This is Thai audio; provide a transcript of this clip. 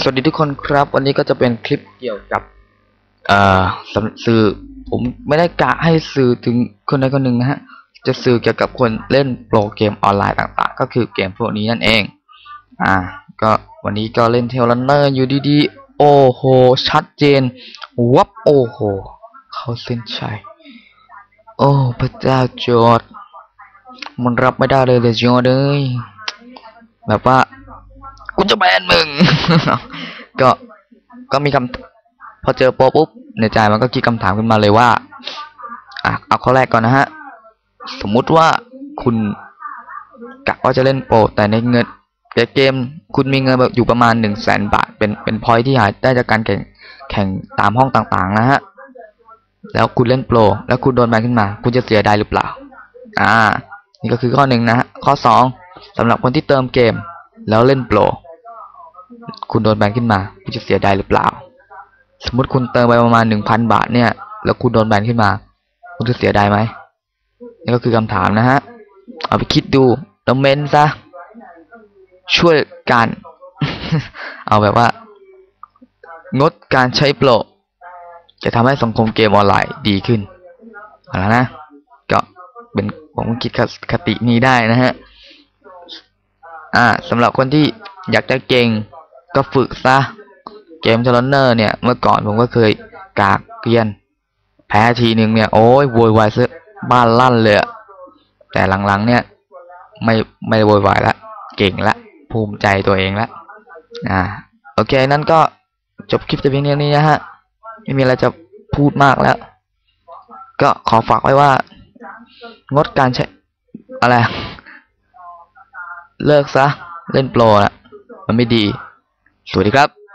สวัสดีทุกคนครับ วันนี้ก็จะเป็นคลิปเกี่ยวกับเอ่อสื่อผมไม่ได้กะให้สื่อถึงคนใดคนหนึ่งนะฮะ จะสื่อเกี่ยวกับคนเล่นโปรเกมออนไลน์ต่างๆ ก็คือเกมพวกนี้นั่นเอง อ่า ก็วันนี้ก็เล่นเทลลันเนอร์อยู่ดีๆ โอ้โห ชัดเจน วับโอ้โห เขาเส้นชัย โอ้พระเจ้าจอด มันรับไม่ได้เลยเลยจอร์ดเอ้ยแบบว่า กูจะแบนมึง ก็ก็มีคำพอเจอโปรปุ๊บในใจมันก็คิดคำถามขึ้นมาเลยว่าอะเอาข้อแรกก่อนนะฮะ สมมุติว่าคุณกะว่าจะเล่นโปรแต่ในเงินในเกมคุณมีเงินอยู่ประมาณหนึ่งแสนบาท เป็นเป็นพอยที่หาได้จากการแข่งแข่งตามห้องต่างๆ นะฮะ แล้วคุณเล่นโปร แล้วคุณโดนแบนขึ้นมา คุณจะเสียดายหรือเปล่า อ่า นี่ก็คือข้อหนึ่งนะฮะข้อสองสำหรับคนที่เติมเกม แล้วเล่นโปร คุณโดนแบนขึ้นมา คุณจะเสียดายหรือเปล่า สมมติคุณเติมไปประมาณหนึ่งพันบาทเนี่ย แล้วคุณโดนแบนขึ้นมา คุณจะเสียดายไหมนี่ก็คือคำถามนะฮะ เอาไปคิดดูแล้วเมนซะ ช่วยกัน เอาแบบว่า งดการใช้โปรจะทำให้สังคมเกมออนไลน์ดีขึ้นเอาละนะ ก็เป็นผมคิดคตินี้ได้นะฮะ อ่าสำหรับคนที่อยากจะเก่ง ก็ฝึกซะ เกมทรนเนอร์เนี่ย เมื่อก่อนผมก็เคยกากเกรียน แพ้ทีหนึ่งเนี่ย โอ้ยโวยวายซะบ้านลั่นเลยแต่หลังๆ เนี่ย ไม่ไม่โวยวายละ เก่งละ ภูมิใจตัวเองละอ่าโอเค นั้นก็จบคลิปแต่เพียงเท่านี้นะฮะ ไม่มีอะไรจะพูดมากแล้ว ก็ขอฝากไว้ว่า งดการใช้ อะไร เลิกซะ เล่นโปรนะมันไม่ดี สวัสดีครับ